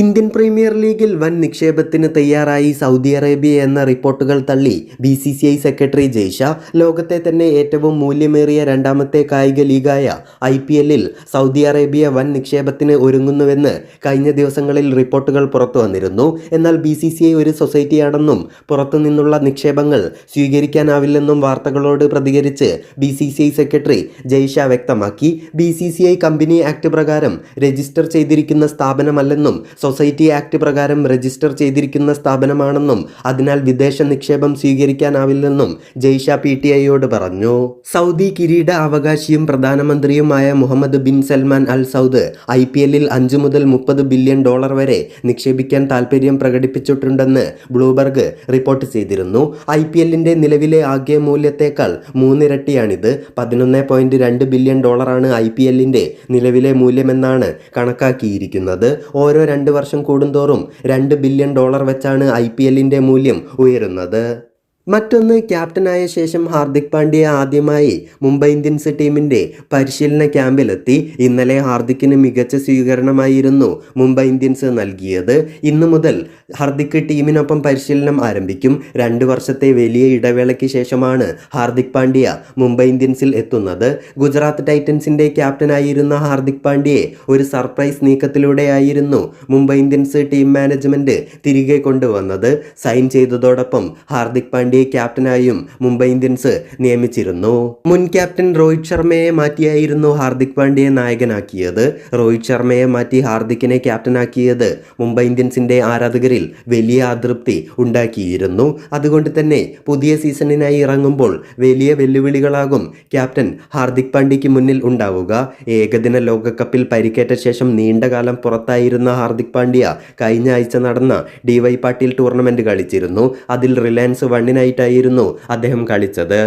Indian premier ലീഗിൽ വൻ നിക്ഷേപത്തിന് തയ്യാറായി സൗദി അറേബ്യ എന്ന റിപ്പോർട്ടുകൾ തള്ളി B C C I secretary Jay Shah. ലോകത്തെ തന്നെ ഏറ്റവും മൂല്യമേറിയ രണ്ടാമത്തെ കായിക ലീഗായ ഐ പി എല്ലിൽ സൗദി അറേബ്യ വൻ നിക്ഷേപത്തിന് ഒരുങ്ങുന്നുവെന്ന് കഴിഞ്ഞ ദിവസങ്ങളിൽ റിപ്പോർട്ടുകൾ പുറത്തു വന്നിരുന്നു. എന്നാൽ ബി സി സി ഐ ഒരു സൊസൈറ്റിയാണെന്നും പുറത്തുനിന്നുള്ള നിക്ഷേപങ്ങൾ സ്വീകരിക്കാനാവില്ലെന്നും വാർത്തകളോട് പ്രതികരിച്ച് B C C I secretary Jay Shah വ്യക്തമാക്കി. B C C I company act പ്രകാരം രജിസ്റ്റർ ചെയ്തിരിക്കുന്ന സ്ഥാപനമല്ലെന്നും സൊസൈറ്റി ആക്ട് പ്രകാരം രജിസ്റ്റർ ചെയ്തിരിക്കുന്ന സ്ഥാപനമാണെന്നും അതിനാൽ വിദേശ നിക്ഷേപം സ്വീകരിക്കാനാവില്ലെന്നും ജയ്ഷ പി ടി ഐയോട് പറഞ്ഞു. സൗദി കിരീട അവകാശിയും പ്രധാനമന്ത്രിയുമായ Mohammed bin Salman Al Saud I P എല്ലിൽ അഞ്ചു മുതൽ മുപ്പത് ബില്യൺ ഡോളർ വരെ നിക്ഷേപിക്കാൻ താൽപ്പര്യം പ്രകടിപ്പിച്ചിട്ടുണ്ടെന്ന് ബ്ലൂബർഗ് റിപ്പോർട്ട് ചെയ്തിരുന്നു. ഐ പി എല്ലിന്റെ നിലവിലെ ആകെ മൂല്യത്തേക്കാൾ മൂന്നിരട്ടിയാണിത്. പതിനൊന്ന് പോയിന്റ് രണ്ട് ബില്യൺ ഡോളറാണ് ഐ പി എല്ലിന്റെ നിലവിലെ മൂല്യമെന്നാണ് കണക്കാക്കിയിരിക്കുന്നത്. ഓരോ രണ്ട് വർഷം കൂടുന്തോറും രണ്ട് ബില്യൺ ഡോളർ വെച്ചാണ് ഐ മൂല്യം ഉയരുന്നത്. മറ്റൊന്ന് ക്യാപ്റ്റനായ ശേഷം ഹാർദിക് പാണ്ഡ്യ ആദ്യമായി മുംബൈ ഇന്ത്യൻസ് ടീമിന്റെ പരിശീലന ക്യാമ്പിലെത്തി. ഇന്നലെ ഹാർദിക്കിന് മികച്ച സ്വീകരണമായിരുന്നു മുംബൈ ഇന്ത്യൻസ് നൽകിയത്. ഇന്നു മുതൽ ഹാർദിക് ടീമിനൊപ്പം പരിശീലനം ആരംഭിക്കും. രണ്ട് വർഷത്തെ വലിയ ഇടവേളയ്ക്ക് ശേഷമാണ് ഹാർദിക് പാണ്ഡ്യ മുംബൈ ഇന്ത്യൻസിൽ എത്തുന്നത്. ഗുജറാത്ത് ടൈറ്റൻസിന്റെ ക്യാപ്റ്റനായിരുന്ന ഹാർദിക് പാണ്ഡ്യയെ ഒരു സർപ്രൈസ് നീക്കത്തിലൂടെയായിരുന്നു മുംബൈ ഇന്ത്യൻസ് ടീം മാനേജ്മെന്റ് തിരികെ കൊണ്ടുവന്നത്. സൈൻ ചെയ്തതോടൊപ്പം ഹാർദിക് പാണ്ഡ്യയെ ക്യാപ്റ്റനായും മുംബൈ ഇന്ത്യൻസ് നിയമിച്ചിരുന്നു. മുൻ ക്യാപ്റ്റൻ രോഹിത് ശർമ്മയെ മാറ്റിയായിരുന്നു ഹാർദിക് പാണ്ഡ്യയെ നായകനാക്കിയത്. രോഹിത് ശർമ്മയെ മാറ്റി ഹാർദിക്കിനെ ക്യാപ്റ്റനാക്കിയത് മുംബൈ ഇന്ത്യൻസിന്റെ ആരാധകരിൽ വലിയ അതൃപ്തി ഉണ്ടാക്കിയിരുന്നു. അതുകൊണ്ട് തന്നെ പുതിയ സീസണിനായി ഇറങ്ങുമ്പോൾ വലിയ വെല്ലുവിളികളാകും ക്യാപ്റ്റൻ ഹാർദിക് പാണ്ഡ്യയ്ക്ക് മുന്നിൽ ഉണ്ടാവുക. ഏകദിന ലോകകപ്പിൽ പരിക്കേറ്റ ശേഷം നീണ്ടകാലം പുറത്തായിരുന്ന ഹാർദിക് പാണ്ഡ്യ കഴിഞ്ഞ ആഴ്ച നടന്ന ഡി വൈ പാട്ടീൽ ടൂർണമെന്റ് കളിച്ചിരുന്നു. അതിൽ റിലയൻസ് വണ്ണിനായിട്ടായിരുന്നു അദ്ദേഹം കളിച്ചത്.